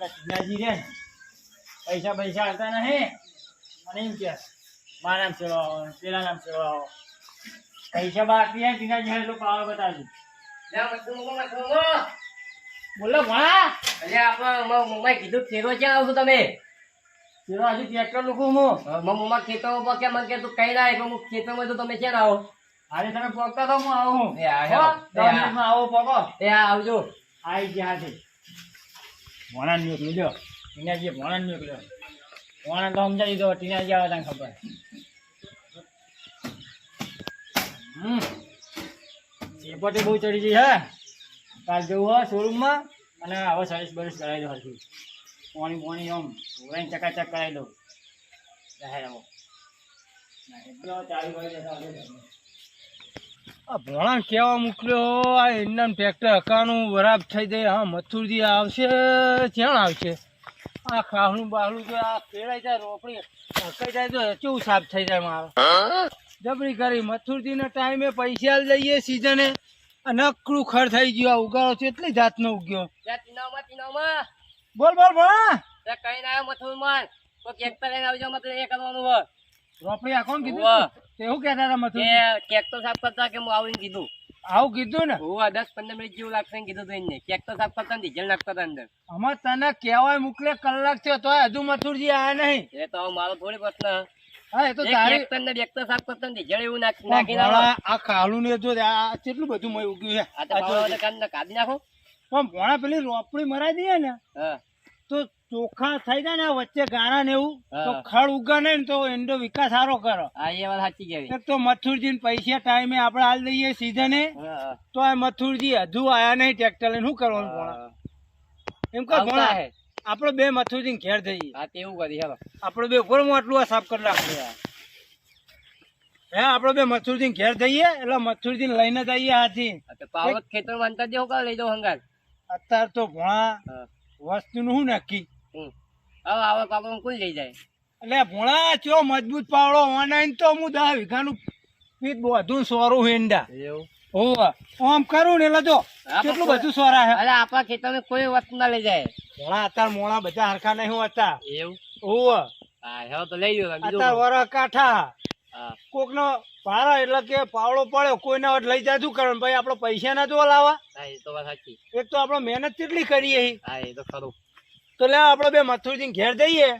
રે પૈસા પૈસા આવતા નહીં. મને એમ કે મારા નામ સેવાઓ પેલા નામ સેવાઓ પૈસા બાકી હે ટીનાજી હે પાવર બતાવજો. બોલો ભણા કીધું ફેરો ક્યાં આવશો તમે? ફેરો હજી ટ્રેક્ટર લખું હું. મમ્મા ખેતરો પર કે મને કે તું કઈ ના હું ખેતરમાં તો તમે ક્યાં આવો? આજે તમે પોકતા તો હું આવું. એ હેલો. આવો પોકો. એ આવજો. આવી ગયા છે. ભણા ને મોકલી દો ટીનાજીએ ભણા ને મોકલ્યો ભણા તો સમજાવી દો ટીનાજી આવે તને ખબર. હમ. ચેપટી બહુ ચડી ગઈ હે. કાલ જવું હોય શોરૂમમાં અને હવે સર્વિસ બર્વિસ કરાવી દો હરખી. પોણી પોણી આમ ધોઈને ચકાચક કરાવી દઉં. જાહેર આવો. ચાલુ આ ભોળા કેવા મોકલ્યો આ એમના ટ્રેક્ટર હકાનું બરાબર થઈ જાય હા મથુરજી આવશે ક્યાં આવશે? આ ખાહણું બાહણું તો આ ખેડાઈ જાય રોપડી હકાઈ જાય તો કેવું સાફ થઈ જાય મારે? જબરી કરી મથુરજીના ટાઈમે પૈસા લઈએ સીઝને આ નકરું ખર થઈ ગયું આ ઉગાડો છે એટલી જાતનો ઉગ્યો. બોલ બોલ ભણા કઈ ના આવ્યો મથુરમાં. તો ટ્રેક્ટર લઈને આવજો મતલબ એ કરવાનું રોપડી આખો કોણ કીધું? એવું કહેતા હતા કે કેક તો સાફ કરતા કે હું આવીને કીધું. આવું કીધું ને? હોવા દસ પંદર મિનિટ જેવું લાગશે કીધું તું એને ટ્રેક્ટર સાફ કરતા ડીઝલ નાખતા હતા અંદર. અમાર તને કહેવાય મોકલે કલાક થયો તોય હજુ મથુરજી આવ્યા નહીં. એ તો મારો થોડી પ્રશ્ન. હા એ તો તારી સાફ કરતા ડીઝલ એવું નાખી પણ નાખીને આવો. ભોળા આ કાળું ને જો આ કેટલું બધું મય ઉગ્યું છે? આ તો કાઢી નાખો. પણ પેલી રોપડી મરાઈ દઈએ ને તો ચોખ્ખા થઈ જાય ને વચ્ચે ગાળા ને એવું. તો ખડ ઉગા ને તો એનો વિકાસ સારો કરો. હા એ વાત સાચી કહેવી એક તો મથુરજી ને પૈસા ટાઈમે આપણે હાલ દઈએ સીઝને. તો આ મથુરજી હજુ આયા નહીં ટ્રેક્ટર લઈને શું કરવાનું ભોળા એમ કહો ભણા હે. આપણે બે મથુરજી ને ઘેર જઈએ. હા તેવું કરી હેલો. આપણે બે ઉપર આટલું આ સાફ કરી નાખીએ હે. આપણે બે મથુરજી ઘેર જઈએ એટલે મથુરજી ને લઈને જઈએ હાથી. પાવત ખેતર અંતર દેવું કાં લઈ જાઓ હંગાર અત્યારે તો ભણા વસ્તુ વસ્તુનું શું નક્કી. હવે આવો કુલ લઈ જાય? એટલે ભોળા ચો મજબૂત પાવડો ઓનલાઈન તો હું દસ વીઘાનું પીત બધું સોરું હેંડા એવું? આમ કરું ને એટલે જો કેટલું બધું સોરા હે? અરે આપણા ખેતરમાં કોઈ વસ્તુ ના લઈ જાય. અત્યારે મોણા બધા હરખા નહીં હોતા એવું? હોવ હા હેલો તો લઈ જાઓ અત્યારે વર કાઠા. કોક નો ભાડા એટલે કે પાવડો પડ્યો કોઈને લઈ જાય શું ભાઈ આપણે પૈસા ના જો લાવા. એ તો વાત સાચી. એક તો આપણે મહેનત કેટલી કરીએ હા એ તો ખરું. તો લે આપણે બે મથુરજી ઘેર જઈએ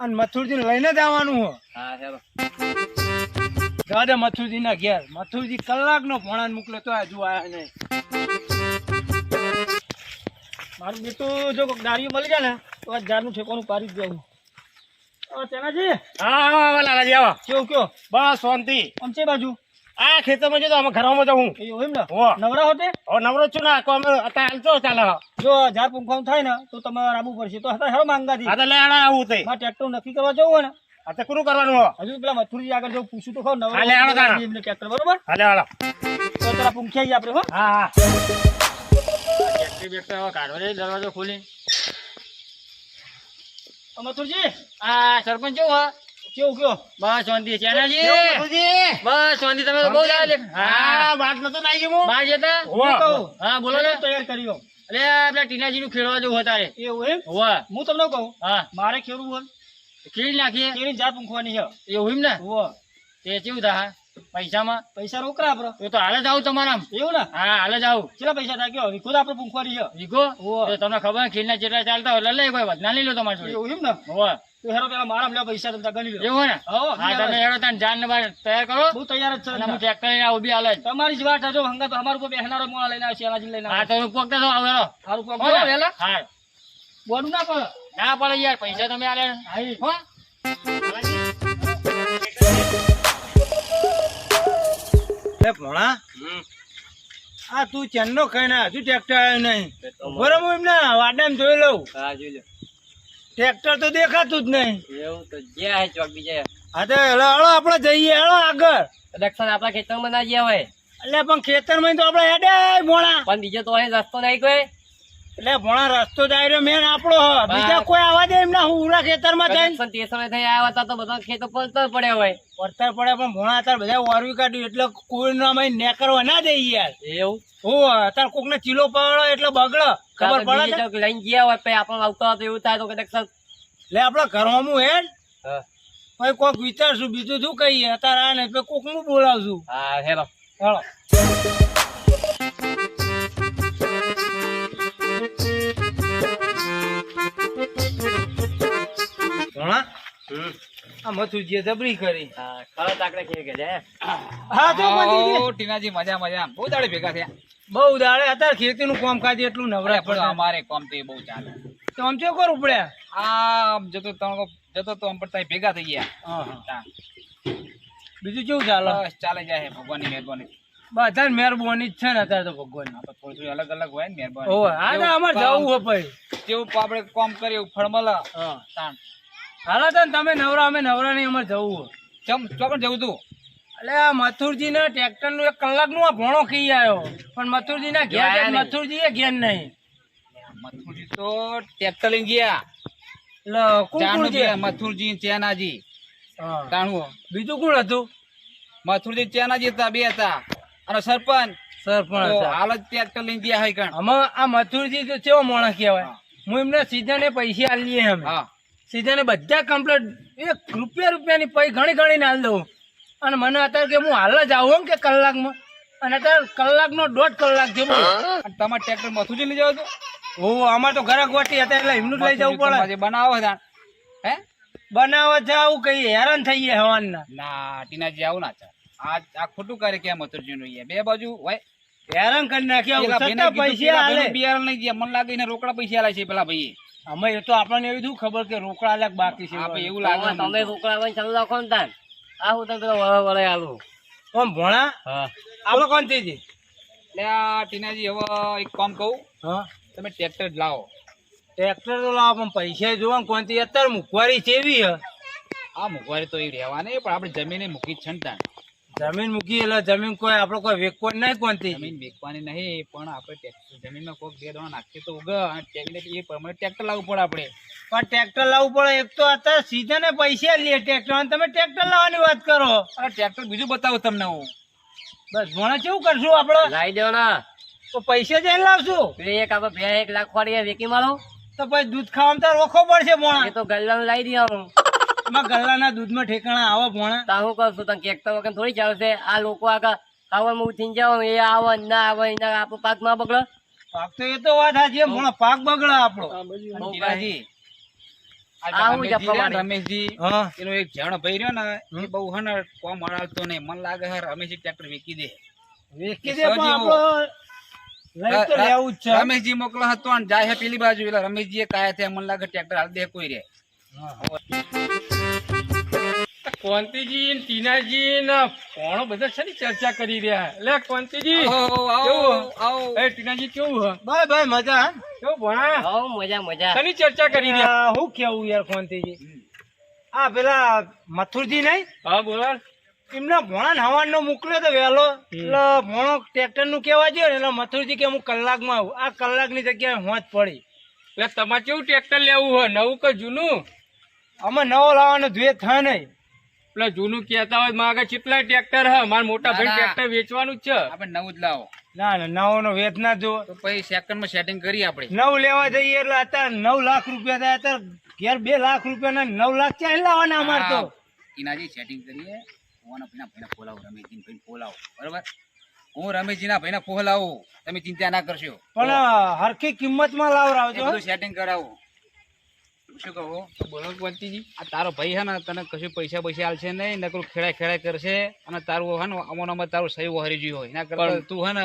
અને મથુરજી લઈને જ આવવાનું હો. હા હેલો. જવા દે મથુરજી ના ઘેર. મથુરજી કલાક નો ભોણા મોકલે તો હજુ આયા નહીં. મારું બેટું જો દારૂ મળી જાય ને તો આ ઝાડનું ઠેકોનું પારી જ દેવું. ઓ તેનાજી હા હા લાલાજી આવો. કેવું કયો બસ શાંતિ. આમ છે બાજુ? આ ખેતરમાં જતો અમે ઘરમાં જાઉં એવું એમ ને? નવરા હોતે? હવે નવરો છું ના કો અમે અત્યારે હાલતો ચાલે. જો ઝાડ પૂંખવાનું થાય ને તો તમારે આવવું પડશે. તો હતા હેરો માંગતા આ તો લેણા આવું તે. મારે ટ્રેક્ટર નક્કી કરવા જવું હોય ને? આ તો કોનું કરવાનું હો? હજુ પેલા મથુરી આગળ જો પૂછ્યું તો ખાવ હાલે, આણો તારા. એમને ટ્રેક્ટર બરોબર? હાલે હાલો તો પેલા પૂંખ્યા આપણે હો. હા હા. ટ્રેક્ટર બેક્ટર હવે કાઢવા દે દરવાજો ખોલી. મથુરજી? આ સરપંચ જો હા. કેવું કયો બસ શાંતિ. ચેનાજી બસ શાંતિ. તમે તો બહુ લાવે હા વાત નતો નાઈ ગયો બહાર જતા હોવે. હું કહું. હા બોલો ને. તૈયાર કર્યો એટલે આપણા ટીનાજી નું ખેડવા જવું હતા એવું એમ? હોવા. હું તમને કહું? હા. મારે ખેડવું હોય. ખેડી નાખીએ. ખેડી જાત પૂંખવાની છે. એવું એમ ને? હોવા. તે કેવું થાય? પૈસામાં? પૈસા રોકડા આપડો. એ તો હાલે જ આવું તમારા એવું ને? હા હાલે જ આવું. કેટલા પૈસા થાક્યો વિખો આપડે પૂંખવાની છે. વિખો તમને ખબર ને ખીરના જેટલા ચાલતા હોય એટલે લઈ કોઈ વધના લઈ લો તમારી જોડે. એવું એમ ને? હોવા. હેરો પેલા મારા પેલા પૈસા તમે ગણી લો એવું ને? હા તમે હેરો તને જાન તૈયાર કરો. હું તૈયાર જ છું. હું ટ્રેક્ટર લઈને આવું બી હાલે. તમારી જ વાત હજો હંગા તો અમારું કોઈ બેહનારો મોણા લઈને આવશે એનાજી લઈને હા તો પોકતા તો આવે હેરો પોકતા વેલા હા. બોલું ના પડે. ના પડે યાર પૈસા તમે આલે. હો. લે ભોળા આ તું ચેન્નો ખાઈને હજુ ટ્રેક્ટર આવ્યો નહીં. બરોબર એમ ના વાડામાં જોઈ લઉં. હા જોઈ લો. ટ્રેક્ટર તો દેખાતું જ નહીં. એવું તો જ્યાં હે ચોક બીજે. હા તો હેલો હેલો આપણે જઈએ હેલો આગળ. દક્ષિણ આપણા ખેતરમાં ના ગયા હોય. એટલે પણ ખેતરમાં તો આપણે હેડે ભોણા પણ બીજો તો અહીં રસ્તો નહીં કોઈ એટલે ભોણા રસ્તો દાયરો મેન આપણો બીજા કોઈ આવા દે એમના હું ઉરા ખેતરમાં માં જાય. તે સમય થઈ આવ્યા હતા તો બધા ખેતો પડતર પડ્યા હોય. પડતા પડે પણ ભોણા અત્યારે બધા વારવી કાઢ્યું. એટલે કોઈ ને કરવા ના દે યાર. એવું? હું અત્યારે કોક ને ચીલો પડો એટલે બગડો. ખબર પડે? લઈને ગયા હોય પછી આપણને આવતો હતો એવું થાય તો કદાચ એટલે આપડે ઘરમાં હું હેડ. પછી કોક વિચારશું બીજું શું કહીએ? અત્યારે આ ને પછી કોક હું બોલાવશું. હા હેલો. ચાલો ભોણા આ મથુજીએ જબરી કરી. હા ખરો તાકડે કે કે છે હા? તો આવો, ટીનાજી મજા મજા. બહુ દાડે ભેગા થયા. બહુ દાડે. અત્યારે ખેતીનું કામ કાજ એટલું નવરા પણ અમારે કોમ તો બહુ ચાલે. તો આમ શું કરું પડે? આ જતો તણકો જતો તો આમ પડતા ભેગા થઈ ગયા. હા બીજું કેવું ચાલે? ચાલે જાય ભગવાન ભગવાનની મહેરબાની. બધા મહેરબાની જ છે ને અત્યારે તો ભગવાન આ થોડું થોડું અલગ અલગ હોય ને મહેરબાની. હા અમારે જવું હોય જેવું આપણે કોમ કરીએ ફળ મળે હા. હાલો તો ને તમે નવરા અમે નવરા નહીં અમારે જવું ચમ ચોકન જવું તું? એટલે આ મથુરજી ને ટ્રેક્ટરનું એક કલાકનું આ ભોણો ખાઈ આવ્યો પણ મથુરજી ના ઘેર મથુરજી એ ઘેર નહીં. મથુરજી તો ટ્રેક્ટર લઈને ગયા. એટલે કોણ કોણ મથુરજી ચેનાજી. હા. તાણું બીજું કોણ હતું? મથુરજી ચેનાજી હતા બે હતા. અને સરપંચ. સરપંચ હાલ જ ટ્રેક્ટર લઈને ગયા હોય કણ. આમાં આ મથુરજી તો કેવો માણસ કહેવાય? હું. એમને સીઝને પૈસા આલીએ અમે. હા. સીઝને બધા કમ્પ્લેટ એક રૂપિયા રૂપિયાની પૈ ઘણી ઘણી નાલ દઉં. અને મને અત્યારે કે હું હાલ જ આવું કે કલાકમાં. અને અત્યારે કલાકનો દોઢ કલાક છે અને તમારે ટ્રેક્ટર મથુરજી લઈ જાવ તો ઓ આમાં તો ઘરાક વાટી હતા એટલે એમનું જ લઈ જવું પડે. બનાવો છે તાણ. હે? બનાવવા જાવું કઈ હેરાન થઈ ગયા હવાના. ના ટીનાજી આવું ના ચાલે આ આ ખોટું કરે કેમ મથુરજી નું બે બાજુ હોય. હેરાન કરી નાખ્યા પૈસા બિયારણ લઈ ગયા. મને લાગે રોકડા પૈસા આલે છે પેલા ભાઈ અમે એ તો આપણને એવી શું ખબર કે રોકડા લાગ બાકી છે. આપણે એવું લાગે તમે રોકડા લઈને ચાલુ રાખો ને તાન આ હું તમે વળે વળે આલું. કોણ ભણા? હા. આપણો કોણ થઈ એટલે આ ટીનાજી હવે એક કામ કહું. હા. તમે ટ્રેક્ટર લાવો. ટ્રેક્ટર તો લાવો પણ પૈસા જોવા કોણ તે અત્યારે મુખવારી કેવી હે આ મૂકવારી તો એ રહેવાની પણ આપણે જમીને મૂકી જ છે ને તાણ. જમીન મૂકી એટલે જમીન કોઈ આપણે કોઈ વેકવાની નહીં કોણ જમીન વેકવાની નહીં પણ આપણે ટ્રેક્ટર જમીનમાં કોક બે દાણા નાખીએ તો ઉગે. અને એ પ્રમાણે ટ્રેક્ટર લાવવું પડે આપણે. પણ ટ્રેક્ટર લાવવું પડે એક તો અત્યારે સીધા ને પૈસા લે ટ્રેક્ટર તમે ટ્રેક્ટર લાવવાની વાત કરો. અરે ટ્રેક્ટર બીજું બતાવું તમને હું. બસ ભણે કેવું કરશું આપડે લાવી દેવો ને. તો પૈસા જઈને લાવશું. પેલી એક આપણે બે એક લાખ વાળી વેકી મારો. તો પછી દૂધ ખાવામાં તો રોખો પડશે એ તો ગલ્લાનું લાવી દેવાનું એમાં ગલ્લાના દૂધમાં ઠેકાણા આવે ભણા. તા હું કરશું તને કેકતા વગર થોડી ચાલશે. આ લોકો આગળ ખાવાનું ઉઠીને જાવ એ આવે ના આવે એના આપણો પાક ના બગડે. પાક તો એ તો વાત સાચી છે, પાક બગડે આપણો. રમેશજી એનો એક જણ ભાઈ રહ્યો ને એ બહુ હે ને કોમ હરાવતો નહીં. મને લાગે હે રમેશજી ટ્રેક્ટર વેચી દે. એ દે પણ આપણો લઈ તો લેવું જ છે. રમેશજી મોકલો હતો જાય હે પેલી બાજુ. એટલે રમેશજી કાયા થયા મને લાગે ટ્રેક્ટર હાલ દે કોઈ રે. કોંતીજી ને ટીનાજી ને કોણો બધા શેની ચર્ચા કરી રહ્યા. એટલે કોંતીજી આવો, આવો, આવો. એ ટીનાજી કેવું હ? ભાઈ ભાઈ મજા હે? કેવું ભણા? મજા મજા. શેની ચર્ચા કરી રહ્યા? હું કેવું યાર કોંતીજી? આ પેલા મથુરજી નહીં? હા બોલો. એમના ભોણા ને હવાન નો મોકલ્યો તો વહેલો. એટલે ભોણો ટ્રેક્ટરનું કેવા ને એટલે મથુરજી કે હું કલાકમાં આવું. આ કલાકની જગ્યાએ હોંચ પડી. એટલે તમારે કેવું ટ્રેક્ટર લેવું હોય? નવું કે જૂનું? અમે નવો લાવવાનો દ્વેષ થાય નહીં. એટલે જૂનું કહેતા હોય મારે કેટલા ટ્રેક્ટર હે. મારા મોટા ભાઈ ટ્રેક્ટર વેચવાનું જ છે. આપણે નવું જ લાવો. ના ના નવો નો વેચ ના જો તો પછી સેકન્ડમાં સેટિંગ કરી આપણે. નવ લેવા જઈએ એટલે અત્યારે નવ લાખ રૂપિયા થાય. અત્યારે ઘેર બે લાખ રૂપિયા ના નવ લાખ ક્યાં લાવવાના અમારે તો? એનાથી સેટિંગ કરીએ. હું ભાઈના ભાઈને બોલાવું રમેશજી ભાઈ બોલાવો બરોબર? હું રમેશજીના ભાઈને બોલાવું તમે ચિંતા ના કરશો. પણ હરખી કિંમતમાં રાવજો સેટિંગ કરાવું. શું કહો બોલો પંતીજી આ તારો ભાઈ છે ને તને કશું પૈસા પૈસા આલશે નહીં નકરું ખેડા ખેડા કરશે અને તારું હે ને અમોનો અમો તારું સહી વહરી ગયું હોય. એના કરતા તું હે ને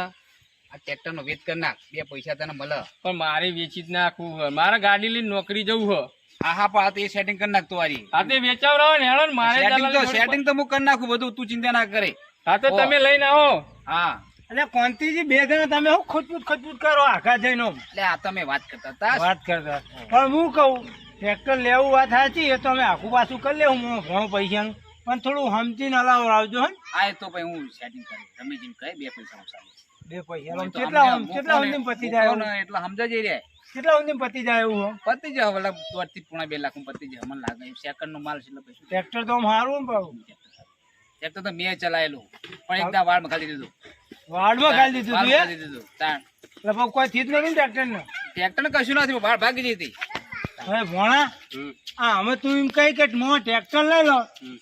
આ ટ્રેક્ટર નો વેચ કરી નાખ બે પૈસા તને મળે. પણ મારે વેચી જ નાખવું હોય. મારે ગાડી લઈને નોકરી જવું હોય. હા હા પણ આ તો એ સેટિંગ કરી નાખ તું વારી તે વેચાવરાવો ને હેડો મારે સેટિંગ તો સેટિંગ તો હું કરી નાખું બધું તું ચિંતા ના કરે. હા તો. તમે લઈને આવો. હા. એટલે કોંતીજી બે જણા તમે હું ખુદબુદ ખુદબુદ કરો? આખા જઈને. એટલે આ તમે વાત કરતા હતા. વાત કરતા પણ હું કહું ટ્રેક્ટર લેવું વાત સાચી એ તો અમે આખું પાછું કરી લેવું હું ઘણું પૈસાનું પણ થોડું સમજીને હલાવરાવજો હે ને. આ તો ભાઈ હું સેટિંગ કરી રમેશજીને કહે બે પૈસા હું સારું. બે પૈસા કેટલા કેટલા સુધી પતી જાય? એટલા સમજા સમજાઈ રહ્યા કેટલા સુધી પતી જાય એવું પતી જાય એટલે દોઢથી પોણા બે લાખ પતી જાય મને લાગે સેકન્ડ નો માલ છે ટ્રેક્ટર તો સારું પાછું. ટ્રેક્ટર તો મેં ચલાયેલું પણ એકદમ વાળમાં ખાલી દીધું. વાડમાં ખાલી દીધું દીધું તાણ. એટલે કોઈ થયું જ નથી ટ્રેક્ટર ને ટ્રેક્ટર કશું નથી વાળ ભાગી જતી હવે ભોણા હા અમે તું એમ કહી કે મો ટ્રેક્ટર લઈ લો.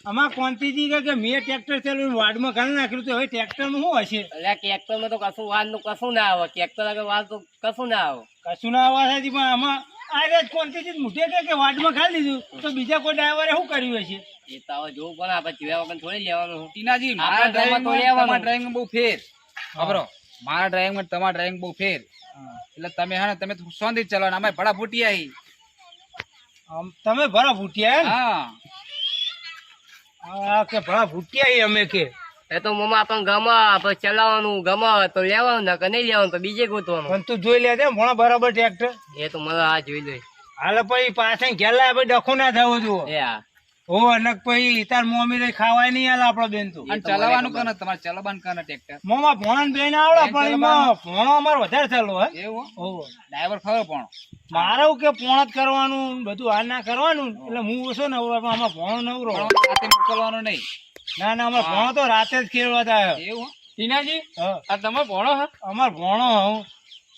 અમાર કોંતીજી કે કે મેં ટ્રેક્ટર ચાલ્યું વાડમાં ઘાલી નાખ્યું તો હવે ટ્રેક્ટરનું શું હશે? એટલે ટ્રેક્ટરમાં તો કશું વાદનું કશું ના આવે. ટ્રેક્ટર આગળ વાદ તો કશું ના આવે. કશું ના આવે થાય પણ આમાં આ કોંતીજી મુઠે કે કે વાડમાં ખાલી લીધું તો બીજા કોઈ ડ્રાઈવરે શું કર્યું હશે? એ તો હવે જોવું પડે આપણે વગર થોડી લેવાનું. ટીનાજી મારા બહુ ફેર. ખબરો મારા ડ્રાઇવિંગ તમારા ડ્રાઇવિંગ બહુ ફેર. એટલે તમે હા તમે શાંતિ ચલાવો અમારે ભડા ફૂટી આવી તમે ભરા ભૂટિયા હા. હા કે ભરા ભૂટિયા ઈ અમે કે. એ તો મમ્મા આપણને ગમે આપણે ચલાવવાનું ગમે તો લેવાનું ના નહીં લેવાનું તો બીજે ગોતવાનું. પણ તું જોઈ લેજે ભણા બરાબર ટ્રેક્ટર એ તો મને આ જોઈ લે. હાલ પછી પાછળ ઘેર લાવે પછી ડખો ના થવો જુઓ. એ હા પછી તાર મોમી રે ખાવાય નહીં હાલ આપડો બેન તો. અને ચલાવવાનું કરે તમારે ચલાવવાનું કરે ટ્રેક્ટર મોમાં ભોણા બેન આવડે પણ એમાં ભોણો અમારો વધારે ચાલો હે. એવું? હો ડ્રાઈવર ખબર પણ મારે એવું કે પોણ જ કરવાનું બધું આ ના કરવાનું? એટલે હું ઓછો નવરો પણ આમાં ભોણો નવરો. રાતે મોકલવાનું નહીં. ના ના અમારે ભોણો તો રાતે જ ખેડવા થાય એવું? ટીનાજી હા. આ તમે ભણો હે? અમાર ભોણો હું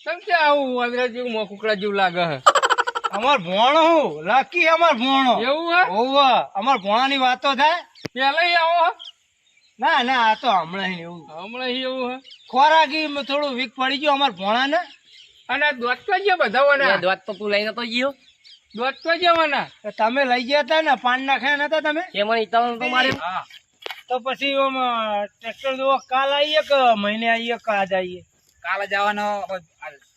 કેમ કે આવું અંગ્રેજી જેવું મોં કુકડા જેવું લાગે હે? અમાર ભોણો હું લકી અમાર ભોણો. એવું હે? ઓવા અમાર ભોણાની વાતો થાય. પેલે આવો ના ના આ તો હમણાં એવું. હમણાં એવું હે. ખોરાકી થોડું વીક પડી ગયો અમાર ભોણાને. અને દોત તો બધા બધાવાના દોત તો તું લઈને તો ગયો. દોત તો જવાના તમે લઈ ગયા હતા ને પાન નાખ્યા નતા તમે? એ મને ઈતાવળ તો મારે હા. તો પછી ઓમ ટ્રેક્ટર જોવો કાલ આવીએ કે મહિને આવીએ કે આજ આવીએ? કાલે જવાનો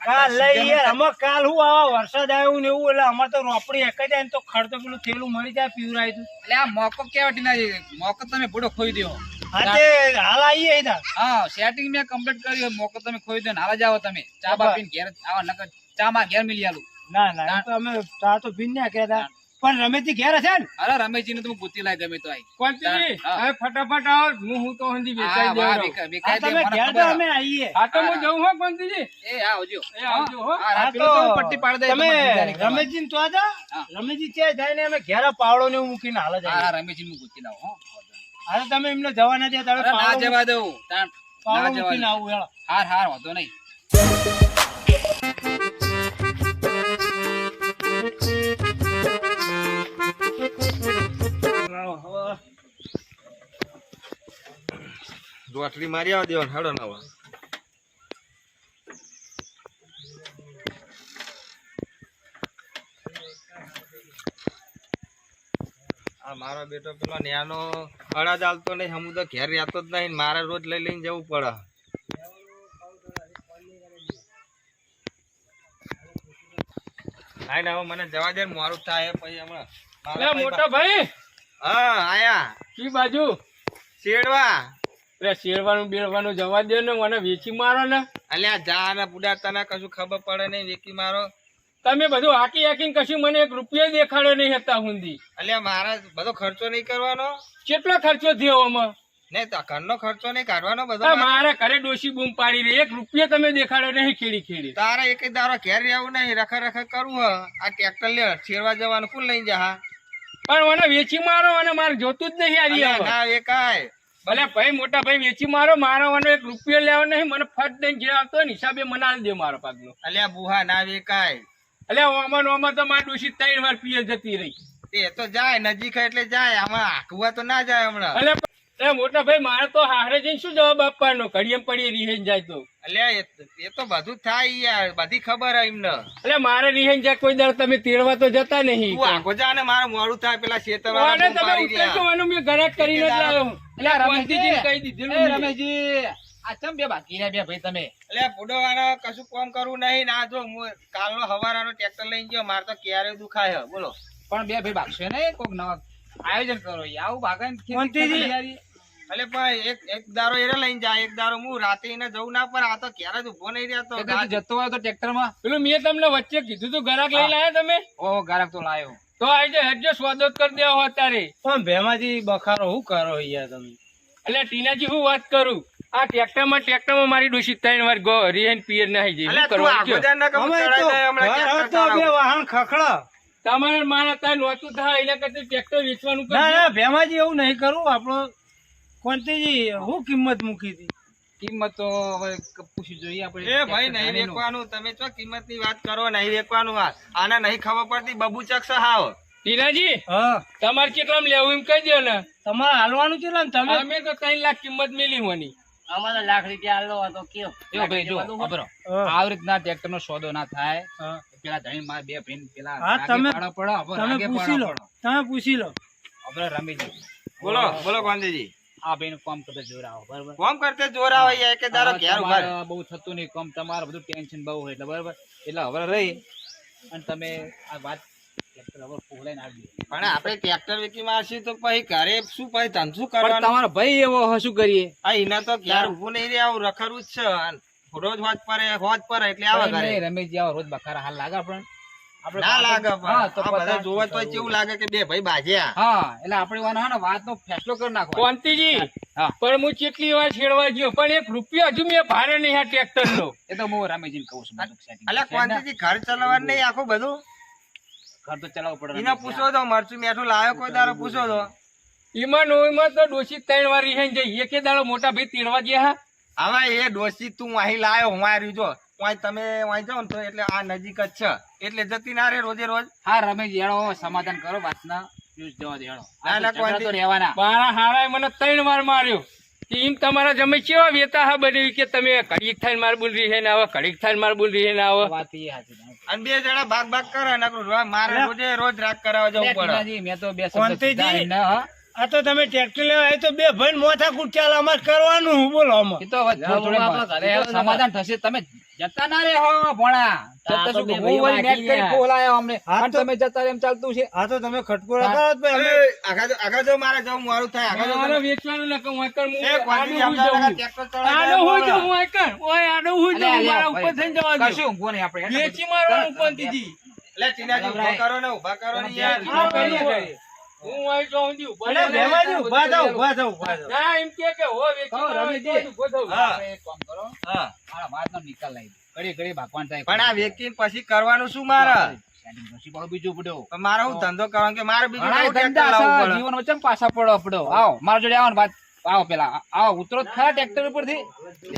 કાલ લઈ યાર અમે કાલ હું આવા વરસાદ આવ્યો ને એવું એટલે અમારે તો રોપડી એક જાય ને તો ખર્ચો પેલું થેલું મળી જાય પીવરાય તું. એટલે આ મોકો કેવા ટીનાજી મોકો તમે ભૂડો ખોઈ દો હા હાલ આવીએ હા સેટિંગ મેં કમ્પ્લીટ કર્યું મોકો તમે ખોઈ દો ને હાલ જાઓ તમે. ચા બા પીને ઘેર આવા નકર ચા માં ઘેર મિલી આલું. ના ના અમે ચા તો પીને ના કહેતા. પણ રમેશજી ઘેર હશે ને? અરે રમેશજી ને તમે ગુતી લાય ગમે તો આઈ કોંતીજી હવે ફટાફટ આવો હું હું તો હંધી વેચાઈ વાહ, વેચાઈ વિકા- હા વિકાઈ દે, તમે ઘેર તો અમે આવીએ હા તો હું જઉં હો કોંતીજી એ આવજો. એ આવજો હો. હા, હા હા, તો પટ્ટી પાડી દે તમે. રમેશજી ને તો આજા. રમેશજી છે જાય ને અમે ઘેર પાવડો ને મૂકીને હાલ હા જાય. હા, રમેશજી હું ગુતી લાવો હો. હાલ તમે એમને જવા ના દે તમે ના જવા દઉં. પાવડો ના જવા મૂકીને દઉં. આવું હેળો. હાર હાર વાંધો નહીં. રોટલી મારી આવવા દેવાનું હાડો ના આ મારો બેટો પેલો ન્યાનો અડાજ આલતો નહીં હું તો ઘેર રહેતો જ નહીં મારે રોજ લઈ લઈને જવું પડે. હા ને હવે મને જવા દે મારું થાય પછી હમણાં મોટો ભાઈ. હા આયા. કી બાજુ? શેડવા લે શેરવાનું બેરવાનું જવા દે ને મને વેચી મારો ને. અલ્યા જા ને બુડા તને કશું ખબર પડે નહીં વેકી મારો. તમે બધું હાકી હાકીને કશું મને એક રૂપિયો દેખાડ્યો નહીં હતા હુંદી. અલ્યા મારા બધો ખર્ચો નહીં કરવાનો? કેટલો ખર્ચો થયો આમાં? ને ઘરનો ખર્ચો નહીં કાઢવાનો બધો મારે. ઘરે ડોશી બૂમ પાડી રહી. એક રૂપિયો તમે દેખાડ્યો નહીં ખેડી ખેડી. તારા એક દારો ઘેર રહેવું નહીં. રખા રખા કરવું હ. આ ટ્રેક્ટર લે શેરવા જવાનું કુલ લઈને જા હા. પણ મને વેચી મારો અને મારે જોતું જ નહીં આવી અલ્યા હવે. ના ભલે ભાઈ મોટા ભાઈ વેચી મારો મારો મને એક રૂપિયો લેવો નહીં મને ફટ દઈને જે આવતો ને હિસાબે મને આલી દે મારો પાકનો અલ્યા બુહા ના વેકાય. એટલે ઓમાં ને ઓમાં તો મારે ડોશી ત્રણ વાર પીએ જતી રહી. એ તો જાય નજીક એટલે જાય આમાં આખવા તો ના જાય હમણાં. એ મોટા ભાઈ મારે તો હારે જઈને શું જવાબ આપવાનો? ઘડીએ પડી રિહેન જાય તો. અલ્યા એ- તો બધું થાય યાર બધી ખબર હે એમને. એટલે મારે રિહેન જાય કોઈ દર તમે તેડવા તો જતા નહીં. તું આખો જા ને મારે મોડું થાય પેલા ખેતર વાળા તમે ઉતરી જવાનું મે ઘરે કરીને જ લાવ્યો. એટલે રમેશજી. કહી દીધું રમેશજી. આ ચમ બે બાકી રહ્યા બે ભાઈ તમે? એટલે બુડો વાળો કશું કોમ કરવું નહીં ના જો હું કાલનો હવારાનો ટ્રેક્ટર લઈને ગયો મારે તો ક્યારે દુખાય બોલો. પણ બે ભાઈ ભાગશો ને કોક નવા આયોજન કરો યાર. આવું ભાગાય ને એટલે ભાઈ એક એક દારો એરે લઈને જાય એક દારો હું રાતે એને જવું ના પર આ તો ક્યારે જ ઊભો નહીં રહેતો. જતો હોય તો ટ્રેક્ટરમાં પેલું મેં તમને વચ્ચે કીધું તું ઘરાક લઈ લાયા તમે? ઓ ગારક તો લાયો. તો આજે હેડજો સ્વાદો કરી દેવા અત્યારે પણ ભેમાજી બખારો શું કરો યાર તમે? એટલે ટીનાજી હું વાત કરું? આ ટ્રેક્ટરમાં ટ્રેક્ટરમાં મારી ડોશી ત્રણ વાર ગો રિયન પિયર ના જઈ શું હું કરાવું. વાહન ખખડા. તમારે મારા ત્યાં નોતું થાય એના કરતા ટ્રેક્ટર વેચવાનું ના ના ભેમાજી એવું નહીં કરું આપણો કોંતીજી હું કિંમત મૂકી હતી? કિંમત તો હવે પૂછી જોઈએ આપણે. એ ભાઈ નહીં વેકવાનું. તમે ચો કિંમતની વાત કરો નહીં વેકવાનું આ આને નહીં ખબર પડતી બબુચક હાવ. ટીનાજી હા. તમારે કેટલામ લેવું એમ કહી દો ને. તમારે હાલવાનું છે ને તમે? અમે તો ત્રણ લાખ કિંમત મેલી હોની. અમારે લાખ રૂપિયા આલો હતો કયો? ભાઈ જો ખબર આવી રીતના ટ્રેક્ટર નો સોદો ના થાય. પેલા ધણી માર બે ભીન પેલા હા, તમે- પાડો પડો, હવે તમે પૂછી લો. તમે પૂછી લો. હવે રમીજી. બોલો બોલો ગાંધીજી આ ભાઈ કામ કરતા જોર આવો બરાબર? કોમ કરતે જોર આવે યાર કે તારો ઘેર ઊભા બહુ થતું નહીં કામ તમારે બધું ટેન્શન બહુ હોય એટલે બરાબર? એટલે હવે રહી અને તમે આ વાત. પણ આપણે ટ્રેક્ટર વેચી મારશું તો પછી ઘરે શું પછી શું કરવાનું? તમારો ભાઈ એવો શું કરીએ? આ એના તો ક્યારે ઉભું નહીં રે આવું રખડવું જ છે. રોજ હોજ પડે હોજ પડે એટલે આવા ઘરે. નહીં, આવો રોજ બખારા હાલ લાગે પણ ના લાગે હા, તો બધા બધા જોવા તો કેવું લાગે કે બે ભાઈ બાજ્યા. હા એટલે આપણે વાનો ને વાતનો ફેસલો કરી નાખો કોંતીજી પણ હું કેટલી વાર છેડવા ગયો પણ એક રૂપિયો હજુ મેં ભારે નહીં આ ટ્રેક્ટર નો એ તો હું રમેશજીને કહું છું બધું setting. ઘર ચલાવવાનું નહીં આખું બધું? ઘર તો ચલાવવું પડે એને પૂછો તો મરચું મેઠું લાવ્યો કોઈ દારો પૂછો તો. ઈમાં નોઈમાં તો ડોશી ત્રણ વાર રીહેન જઈ એકે દાડો મોટા ભાઈ તેડવા ગયા હા? હવે એ ડોસી તું અહીં લાયો હું આ રહ્યું જો. અહીં તમે અહીં જાઓ ને તો એટલે આ નજીક જ છે. એટલે જતી ના રે રોજે રોજ. હા રમેશ હેડો સમાધાન કરો વાતના ન્યૂઝ જવા દેડો ના, તો તો રહેવાના. બારા હારાએ મને ત્રણ વાર માર્યો. ટીમ તમારા જમે કેવા વેતા હા બની કે તમે ઘડીક થઈને માર બોલ રહી ને આવો ઘડીક થઈને માર બોલ રહી ને આવો. વાત એ હાજી અને બે જણા ભાગ ભાગ કરે નકરું મારે રોજે રોજ રાગ કરાવવા જવું પડે. મેં તો બે શબ્દ. આ તો તમે ટ્રેક્ટર લેવા તો બે ભાઈ મોથા કુચાલ અમાર કરવાનું બોલો અમાર એ તો સમાધાન થશે તમે જતા ના રે હો ભોણા. જતા તો શું હું વળી નેટ કરી રહ્યા. અમને. હા અને તમે જતા એમ ચાલતું છે. આ તો તમે ખટકો હા. લગાવો તો અમે આગા આગા જો- મારે જવું મારું થાય આગળ જો મારે વેચવાનું ન કહું એકર હું એક વાડી હું જવું. tractor ચલાવી હું જાય જવું એકર ઓય આનો હું જો મારા ઉપર થઈ જવા દો. કશું નહીં આપણે. વેચી મારવાનું કોંતીજી લે ટીનાજી ઊભા કરો ને ઊભા કરો ને યાર. હા, અહીં જાઉં છું. ભલે ભેમાજી, ઊભા થાઓ, ઊભા થાઓ, ઊભા થાઓ. ના, એમ કે કે હો, વેચી રમેશજી. તો ઊભો હા. એક કામ કરો. હા. મારા વાતનો નિકાલ લઈ. ઘડી ઘડી ભાગવાન થાય પણ આ વેચીને પછી કરવાનું શું મારા? પછી પાછું બીજો પડ્યો. પણ મારે હું ધંધો કરવાનો કે મારે બીજો ધંધા છે, જીવન વચન પાછા પડો પડો. આવો મારા જોડે આવો વાત આવો પેલા આવો ઉતરો ખરા ટ્રેક્ટર ઉપરથી. થી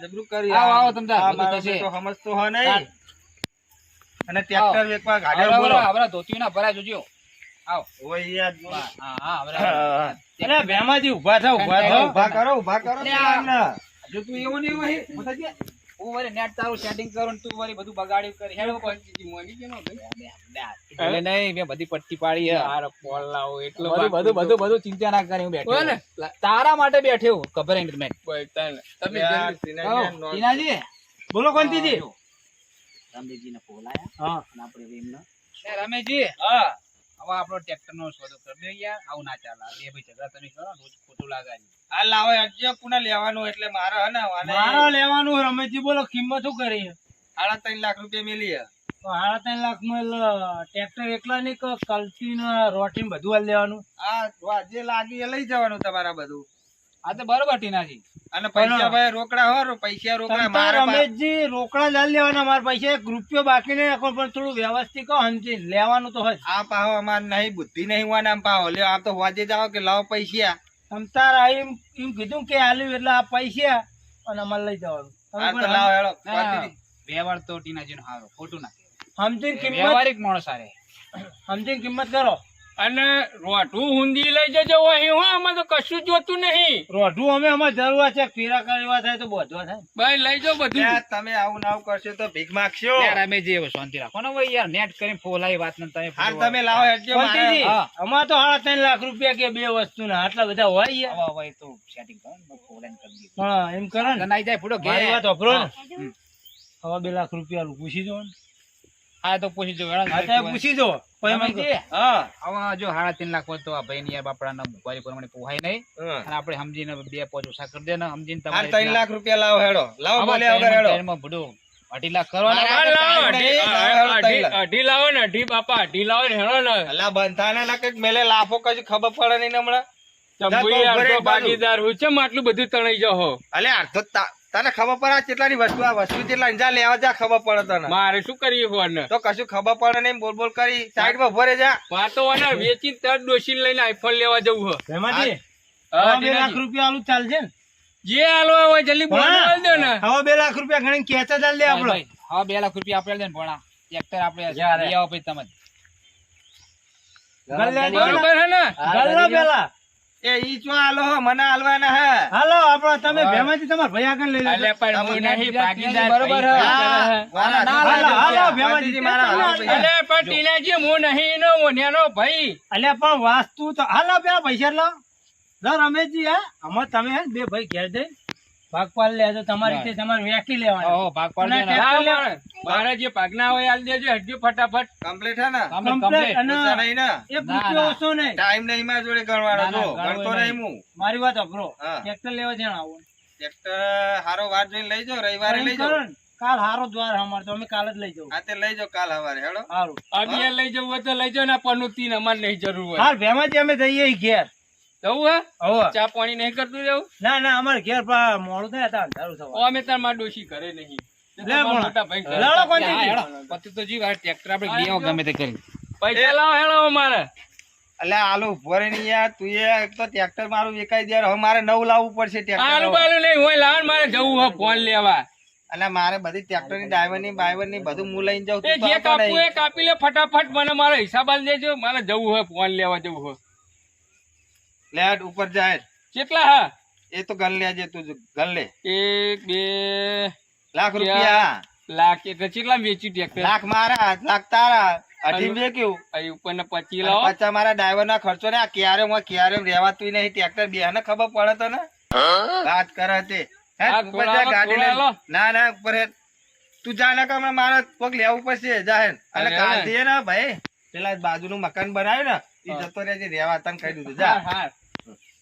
જબરું કરી આવો, આવો યાર. તમ તાર, આ બધું મારો થશે. બેટો સમજતો હો નહીં. અને ટ્રેક્ટર વેચવા ગાડી બોલો. આવરા, આવરા, ના ભરાય જોજો. ચિંતા ના કરી હું બેઠો ને? તારા માટે બેઠ્યો ખબર નો- બોલો કોંતીજી રામદેવજીને બોલાયા હા. આપણે એમને રમેશજી. હા. હવે આપણો ટ્રેક્ટર નો સોદો કરી યાર આવું ના ચાલે. બે ભાઈ ઝઘડા તમે કરો રોજ ખોટું લાગાડી આ લાવો અડજો કુને લેવાનું? એટલે મારે હે ને મારા લેવાનું રમેશજી બોલો કિંમત શું કરી સાડા ત્રણ લાખ રૂપિયા મેલી. તો સાડા ત્રણ લાખમાં ટ્રેક્ટર એકલા નહીં કલસી ને રોટી બધું લેવાનું. હા જે લાગી એ લઈ જવાનું તમારા બધું. આ તો બરોબર ટીનાજી અને પૈસા ભાઈ રોકડા હો પૈસા રોકડા તમતાર રમેશજી રોકડા જ હાલ લેવાના મારા પૈસા એક રૂપિયો બાકી નહીં રાખો પણ થોડું વ્યવસ્થિત કહો હંચી લેવાનું તો હજ આ પાહો અમાર નહીં બુદ્ધિ નહીં હોવાના આમ પાહો. લ્યો આમ તો હોજે જાઓ કે લાવો પૈસા. તમતાર એમ એમ કીધું કે આલ્યું એટલે આ પૈસા અને અમારે લઈ જવાનું. લાવો હેડો વ્યવહાર તો ટીનાજી નો ખોટું ના. સમજીને કિંમત વ્યવહારિક માણસ સારે સમજીને કિંમત કરો. અને રોઢું હુંદી લઈ જજો અહીં હો આમાં તો કશું જોતું નહીં. રોઢું અમે અમારે જરૂર છે ફેરા કરવા થાય તો બધો થાય. ભાઈ લઈ જાઓ બધું. તમે આવું ના કરશો તો ભીખ માગશો. યાર અમે જે શાંતિ રાખો. ને ભાઈ યાર નેટ કરીને ફોલાય વાત ને તમે હાલ તમે લાવો એટલે અમારે તો સાડા ત્રણ લાખ રૂપિયા કે બે વસ્તુ ના આટલા બધા હોય યાર. હવે તો સેટિંગ કરો ને ફોલાઈને કરી દઈએ પણ એમ કરો ને. નાઈ જાય ફોટો ઘેર. વાત વાપરો ને. હમ. હવે બે લાખ રૂપિયા પૂછી દો ને. હા તો પૂછી જો પૂછી હા. જો સાડા ત્રણ લાખ તો આ ભાઈ યાર બાપડાના મુખવારી પ્રમાણે પોહાય નહીં. અને આપણે સમજીને બે પોચ ઓછા કરી દે ને સમજીને તમારે ત્રણ લાખ રૂપિયા લાવો હેડો. લાવો આમાં વગર હેડો. ત્રણમાં ભૂડું અઢી લાખ કરવાના અઢી- લાવો, ને અઢી બાપા અઢી લાવો ને હેડો ને. અલા બંધાને ના કંઈક મેલે લાફો કશું ખબર પડે નહીં ને હમણાં. અડધો. ભાગીદાર હું ચમ આટલું બધું તણાઈ જાઓ? અલે તા- તને ખબર પડે કેટલાની વસ્તુ આ વસ્તુ કેટલા જા લેવા જા ખબર પડે તને. મારે શું કરીએ ફોન તો કશું ખબર પડે નહીં બોલ બોલ કરી. સાઈડમાં ભરે જા વાતો અને વેચી તર ડોસી લઈને આઈફોન લેવા જવું હો. ભેમાજી બે લાખ રૂપિયા આલુ ચાલશે ને. જે આલો હોય જલ્દી બોલ દો ને. હવે બે લાખ રૂપિયા ગણી ખેંચા ચાલ દે આપડે હવે બે લાખ રૂપિયા આપડે દે ને ભણા. ટ્રેક્ટર આપણે યારે. લઈ આવો પછી તમે ગલ્લા બરોબર હે ને? ગલ્લો. પેલા. એ ઈ ચો આલો હો, મને આલવાના હે. હાલો આપણો તમે ભેમાજી તમાર ભાઈ આગળ લઈ અલે લેજો પણ હું નહીં ભાગીદાર બરોબર હે. હાલો, હાલો, ભેમાજી, મારા. અલે પણ ટીનાજી હું નહીં નો મોનેનો ભાઈ. અલ્યા પણ વાસ્તુ તો હાલો બે પૈસા લો. લો રમેશજી હા. અમે તમે બે ભાઈ ઘેર જઈ. ભાગપાલ લેજો તમારી રીતે તમારે વેકી લેવાની. ઓહો, ભાગ પાડી અને દે ને. હા, મારે મારે જે ભાગના હોય હાલ દેજો હટજો ફટાફટ. કમ્પ્લીટ હે ને? Complete, Complete complete. અને નહીં ને? એક ના, ઓછો નહીં. ટાઈમ નહીં મારા જોડે ગણવાનો ના, ના, જો. ગણતો નહીં. નહીં હું. મારી વાત અભરો ટ્રેક્ટર લેવા જણાવો ટ્રેક્ટર હારો વાર જોઈને લઈ જાઓ રવિવારે લઈ જાઓ. કાલ હારો દ્વાર અમાર તો અમે કાલ જ લઈ જવું. આ તે લઈ જાઓ કાલ સવારે હેડો. હારું. અબી લઈ જવું હોય તો લઈ જાઓ ને પન્નું તીન અમારે નહીં જરૂર હોય. હાલ ભેમાજી અમે જઈએ ઘેર. જવું હે? હવે. ચા પાણી નહીં કરતું જવું? ના ના અમારે ઘેર પા મોડું થાય તા અંધારું થવા. અમે તારમાં ડોશી કરે નહીં. લે મોટા ભાઈ લડો કોણ હા, જીતી? હેડો. પછી તો જીવ આ ટ્રેક્ટર આપણે લઈ ગમે તે કરી. પૈસા લાવો હેળો અમારે. એટલે આલુ ઊભો નહીં યાર તું એ એક તો ટ્રેક્ટર મારું વેકાઈ દે હવે મારે નવું લાવવું પડશે આલુ ટ્રેક્ટર બાલુ નહીં હોય લાવ મારે જવું હોય ફોન લેવા. અને મારે બધી ટ્રેક્ટરની ડ્રાઈવરની બાઈવરની બધું હું લઈને જાઉં જે કાપવું એ કાપી લે ફટાફટ મને મારો હિસાબ આલી દેજો મારે જવું હોય ફોન લેવા જવું હોય. લે હેડ ઉપર જાય. કેટલા હા? એ તો ગન લેજે તું ગન લે. એક બે લાખ રૂપિયા. લાખ એટલે કેટલા વેચ્યું ટ્રેક્ટર? લાખ મારા લાખ તારા. અઢી વેક્યું અહીં ઉપર ને પચી લાવો પાછા મારા ડ્રાઈવર ના ખર્ચો ને આ ક્યારે હું ક્યારે રહેવાતું નહીં ટ્રેક્ટર બે. ને ખબર પડે તો ને વાત કરે તે. ના ના ઉપર. તું જા ને કે મારે કોક લેવું પડશે. જાહેર અને કાલ દે ને ભાઈ. પેલા બાજુનું મકાન બનાવ્યું ને એ જતો રહેજે રહેવા તને કહી દીધું. જા. હા.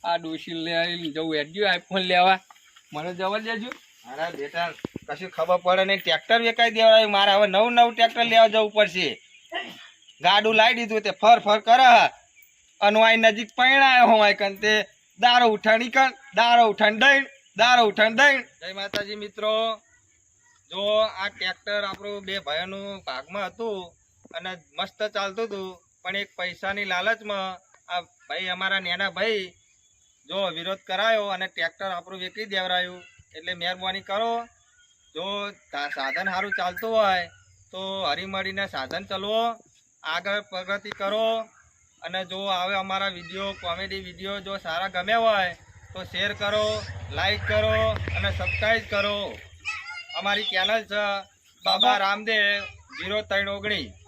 આ ડોશી લે જવું એડ્યું આઈફોન લેવા. મને જવા દેજો. અરે બેટા કશું ખબર પડે નહીં. ટ્રેક્ટર વેકાઈ દેવાય. મારે હવે નવું નવું ટ્રેક્ટર લેવા જવું પડશે. ગાડું લાવી દીધું તે ફર ફર કરે અનવાઈ નજીક પૈણાયો હોવાય કન તે દારો ઉઠાણી કન દારો ઉઠાણ દઈ દારો ઉઠાણ દઈ જય માતાજી મિત્રો. જો આ ટ્રેક્ટર આપણું બે ભાઈઓનું ભાગમાં હતું અને મસ્ત ચાલતું હતું પણ એક પૈસાની લાલચમાં આ ભાઈ અમારા નેના ભાઈ જો વિરોધ કરાયો અને ટ્રેક્ટર આપણું વેચી દેવરાયું, એટલે મહેરબાની કરો. જો સાધન સારું ચાલતું હોય, તો હરીમળીને સાધન ચલવો, આગળ પ્રગતિ કરો. અને જો આવે અમારા વીડિયો, કોમેડી વીડિયો જો સારા ગમ્યા હોય, તો શેર કરો, લાઈક કરો અને સબસ્ક્રાઈબ કરો. અમારી ચેનલ છે બાબા રામદેવ, જીરો ત્રણ ઓગણીસ